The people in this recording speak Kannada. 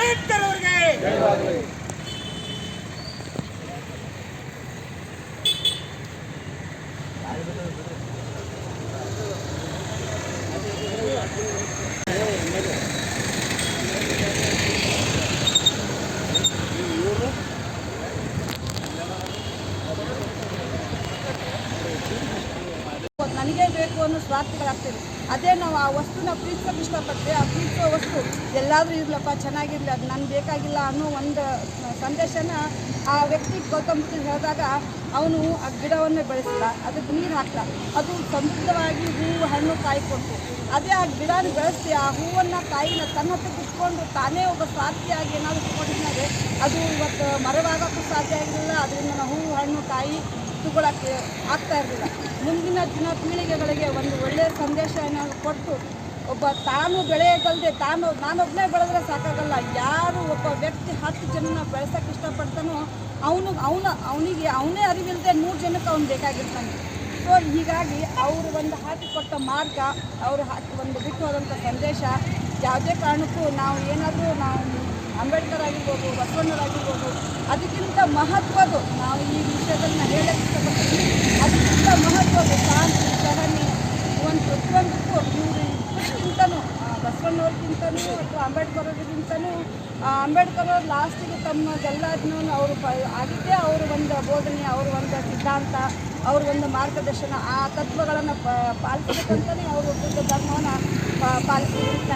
ಅಂಬೇಡ್ಕರ್ ಅವರಿಗೆ ನನಗೇ ಬೇಕು ಅನ್ನೋ ಸ್ವಾರ್ಥಗಳಾಗ್ತಿದೆ ಅದೇ ನಾವು ಆ ವಸ್ತುನ ಪ್ರೀತಿಸೋಕೆ ಇಷ್ಟಪಟ್ಟರೆ ಆ ಪ್ರೀತಿಸೋ ವಸ್ತು ಎಲ್ಲಾದರೂ ಇರಲಪ್ಪ, ಚೆನ್ನಾಗಿರಲಿ, ಅದು ನನಗೆ ಬೇಕಾಗಿಲ್ಲ ಅನ್ನೋ ಒಂದು ಸಂದೇಶನ ಆ ವ್ಯಕ್ತಿ ಗೌತಮ್ ಬುದ್ಧ ಹೇಳಿದಾಗ ಅವನು ಆ ಗಿಡವನ್ನೇ ಬೆಳೆಸಿಲ್ಲ ಅದಕ್ಕೆ ನೀರು ಹಾಕಲ್ಲ ಅದು ಸಮೃದ್ಧವಾಗಿ ಹೂವು, ಹಣ್ಣು ಕಾಯಿ ಕೊಟ್ಟು ಅದೇ ಆ ಗಿಡನ ಬೆಳೆಸಿ ಆ ಹೂವನ್ನು, ಕಾಯಿನ ತನ್ನ ಹತ್ರ ಕುತ್ಕೊಂಡು ತಾನೇ ಒಬ್ಬ ಸ್ವಾರ್ಥಿಯಾಗಿ ಏನಾದರೂ ಕೊಟ್ಟಿದ್ದಾರೆ ಅದು ಇವತ್ತು ಮರವಾಗೋಕ್ಕೂ ಸಾಧ್ಯ ಆಗಿರಲಿಲ್ಲ ಅದರಿಂದ ಹೂವು, ಹಣ್ಣು, ಕಾಯಿ ತಗೊಳಕ್ಕೆ ಆಗ್ತಾ ಇರಲಿಲ್ಲ. ಮುಂದಿನ ದಿನ ಪೀಳಿಗೆಗಳಿಗೆ ಒಂದು ಒಳ್ಳೆಯ ಸಂದೇಶ ಏನಾದರೂ ಕೊಟ್ಟು ಒಬ್ಬ ತಾನು ಬೆಳೆಯೋದಲ್ಲದೆ ತಾನು ನಾನೊಬ್ಬನೇ ಬೆಳೆದ್ರೆ ಸಾಕಾಗಲ್ಲ. ಯಾರು ಒಬ್ಬ ವ್ಯಕ್ತಿ ಹತ್ತು ಜನನ ಬೆಳೆಸೋಕೆ ಇಷ್ಟಪಡ್ತಾನೋ ಅವನು, ಅವನ, ಅವನಿಗೆ ಅವನೇ ಅರಿವಿಲ್ಲದೆ ನೂರು ಜನಕ್ಕೆ ಅವ್ನು ಬೇಕಾಗಿರ್ತಾನೆ. ಸೊ ಹೀಗಾಗಿ ಅವರು ಒಂದು ಹಾಕಿಕೊಟ್ಟ ಮಾರ್ಗ, ಅವರು ಹಾಕಿ ಒಂದು ಬಿಟ್ಟು ಹೋದಂಥ ಸಂದೇಶ ಯಾವುದೇ ಕಾರಣಕ್ಕೂ ನಾವು ಏನಾದರೂ ನಾವು ಅಂಬೇಡ್ಕರ್ ಆಗಿರ್ಬೋದು ಬಸವಣ್ಣರಾಗಿರ್ಬೋದು ಅದಕ್ಕಿಂತ ಮಹತ್ವದ್ದು ನಾವು ಈ ವಿಷಯದಲ್ಲಿ ನಾನು ಹೇಳಕ್ಕೆ ಅದಕ್ಕಿಂತ ಮಹತ್ವದ್ದು ಶಾಂತಿ ಸಹನೆ ಒಂದು ಪ್ರತಿಯೊಂದಕ್ಕೂ ಇವರು ಇದಕ್ಕಿಂತನೂ ಬಸವಣ್ಣವ್ರಿಗಿಂತನೂ ಅಥವಾ ಅಂಬೇಡ್ಕರ್ ಅವ್ರಿಗಿಂತನೂ ಅಂಬೇಡ್ಕರ್ ಅವರು ಲಾಸ್ಟಿಗೆ ತಮ್ಮದೆಲ್ಲದನ್ನೂ ಅವರು ಪ, ಆಗಿದ್ದೇ ಅವರು ಒಂದು ಬೋಧನೆ, ಅವ್ರ ಒಂದು ಸಿದ್ಧಾಂತ, ಅವ್ರ ಒಂದು ಮಾರ್ಗದರ್ಶನ, ಆ ತತ್ವಗಳನ್ನು ಪಾಲಿಸಬೇಕಂತಲೇ ಅವರು ಬುದ್ಧ ಧರ್ಮವನ್ನು ಪಾಲಿಸಿದ್ರು. ಅಂತ